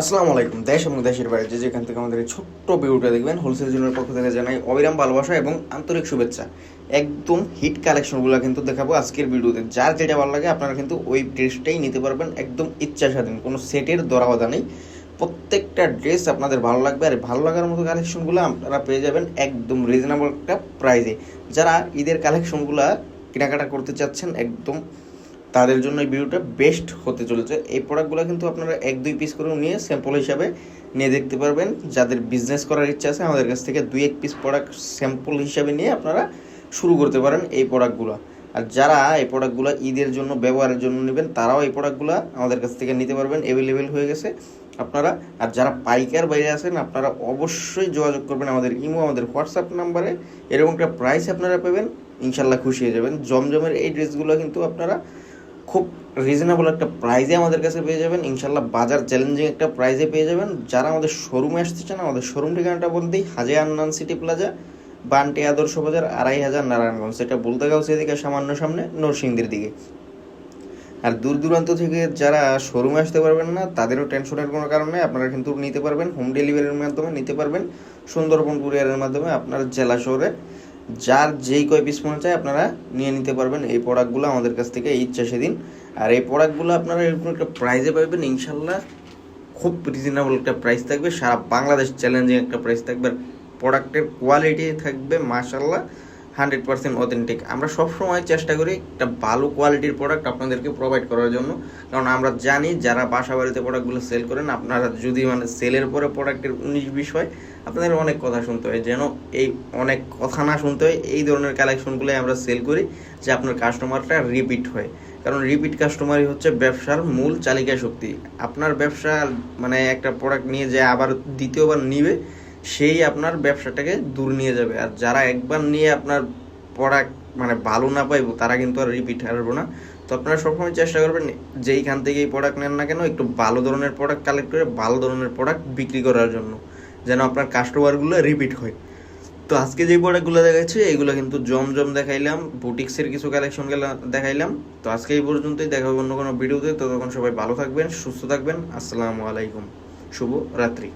আসসালামু আলাইকুম। দেশ এবং দেশের বাইরে যে যেখান থেকে আমাদের এই ছোট্ট ভিডিওটা দেখবেন হোলসেল জোনের পক্ষ থেকে জানাই অবিরাম ভালোবাসা এবং আন্তরিক শুভেচ্ছা। একদম হিট কালেকশনগুলো কিন্তু দেখাবো আজকের ভিডিওতে। যার যেটা ভালো লাগে আপনারা কিন্তু ওই ড্রেসটাই নিতে পারবেন একদম ইচ্ছা স্বাধীন কোনো সেটের দরাবাদা নেই। প্রত্যেকটা ড্রেস আপনাদের ভালো লাগবে আর ভালো লাগার মতো কালেকশনগুলো আপনারা পেয়ে যাবেন একদম রিজনেবল একটা প্রাইজে যারা ঈদের কালেকশনগুলো কেনাকাটা করতে চাচ্ছেন একদম তাদের জন্য এই ভিডিওটা বেস্ট হতে চলেছে। এই প্রোডাক্টগুলো কিন্তু আপনারা এক, দুই পিস করেও নিয়ে স্যাম্পল হিসাবে নিয়ে দেখতে পারবেন। যাদের বিজনেস করার ইচ্ছা আছে, আমাদের কাছ থেকে দুই, এক পিস প্রোডাক্ট স্যাম্পল হিসাবে নিয়ে আপনারা শুরু করতে পারেন এই প্রোডাক্টগুলো আর যারা এই প্রোডাক্টগুলো ঈদের জন্য, ব্যবহারের জন্য নেবেন, তারাও এই প্রোডাক্টগুলো আমাদের কাছ থেকে নিতে পারবেন। অ্যাভেলেবেল হয়ে গেছে আপনারা। আর যারা পাইকার বাইরে আছেন, আপনারা অবশ্যই যোগাযোগ করবেন আমাদের ইমো, আমাদের হোয়াটসঅ্যাপ নাম্বারে। এরকম একটা প্রাইস আপনারা পাবেন ইনশাল্লাহ খুশি হয়ে যাবেন। জমজমের এই ড্রেসগুলো কিন্তু আপনারা খুব রিজনেবল একটা প্রাইজে আমাদের কাছে পেয়ে যাবেন। ইনশাল্লাহ বাজার চ্যালেঞ্জিং একটা প্রাইজে পেয়ে যাবেন। যারা আমাদের শোরুমে আসতে চান, আমাদের শোরুম ঠিকানাটা বলতেই হাজে আন্নান সিটি প্লাজা বান্টি আদর্শ বাজার, আড়াই হাজার নারায়ণগঞ্জ। সেটা বলতে গাও সেদিকে সামান্য সামনে, নরসিংদীর দিকে। আর দূর দূরান্ত থেকে যারা শোরুমে আসতে পারবেন না, তাদেরও টেনশনের কোনো কারণ আপনারা কিন্তু নিতে পারবেন হোম ডেলিভারির মাধ্যমে নিতে পারবেন। সুন্দরবন কুরিয়ারের মাধ্যমে আপনার জেলা শহরে। যার যেই কয় পিস মনে চায় আপনারা নিয়ে নিতে পারবেন এই প্রোডাক্টগুলো আমাদের কাছ থেকে ইচ্ছা সেদিন। আর এই প্রোডাক্টগুলো আপনারা এরকম একটা প্রাইজে পাবেন ইনশাল্লাহ খুব রিজনেবল একটা প্রাইস থাকবে। সারা বাংলাদেশ চ্যালেঞ্জিং একটা প্রাইস থাকবে। প্রোডাক্টের কোয়ালিটি থাকবে মাশাল্লাহ হান্ড্রেড পার্সেন্ট অথেন্টিক আমরা সবসময় চেষ্টা করি একটা ভালো কোয়ালিটির প্রোডাক্ট আপনাদেরকে প্রোভাইড করার জন্য। কারণ আমরা জানি যারা বাসা বাড়িতে প্রোডাক্টগুলো সেল করেন, আপনারা যদি মানে সেলের পরে প্রোডাক্টের উনিশ বিশ হয়, আপনাদের অনেক কথা শুনতে হয়। যেন এই অনেক কথা না শুনতে হয়, এই ধরনের কালেকশনগুলোই আমরা সেল করি, যে আপনার কাস্টমারটা রিপিট হয়। কারণ রিপিট কাস্টমারই হচ্ছে ব্যবসার মূল চালিকা শক্তি আপনার ব্যবসা মানে একটা প্রোডাক্ট নিয়ে যে আবার দ্বিতীয়বার নিবে সেই আপনার ব্যবসাটাকে দূর নিয়ে যাবে। আর যারা একবার নিয়ে আপনার প্রোডাক্ট মানে ভালো না পাইবো, তারা কিন্তু আর রিপিট হারবো না। তো আপনারা সবসময় চেষ্টা করবেন যেইখান থেকে এই প্রোডাক্ট নেন না কেন, একটু ভালো ধরনের প্রোডাক্ট কালেক্ট করে ভালো ধরনের প্রোডাক্ট বিক্রি করার জন্য, যেন আপনার কাস্টমারগুলো রিপিট হয়। তো আজকে যে প্রোডাক্টগুলো দেখাচ্ছি, এগুলো কিন্তু জমজম দেখাইলাম বুটিক্সের কিছু কালেকশন দেখাইলাম। তো আজকে এই পর্যন্তই, দেখা হবে অন্য কোনো ভিডিওতে। তো তখন সবাই ভালো থাকবেন, সুস্থ থাকবেন। আসসালামু আলাইকুম। শুভ রাত্রি।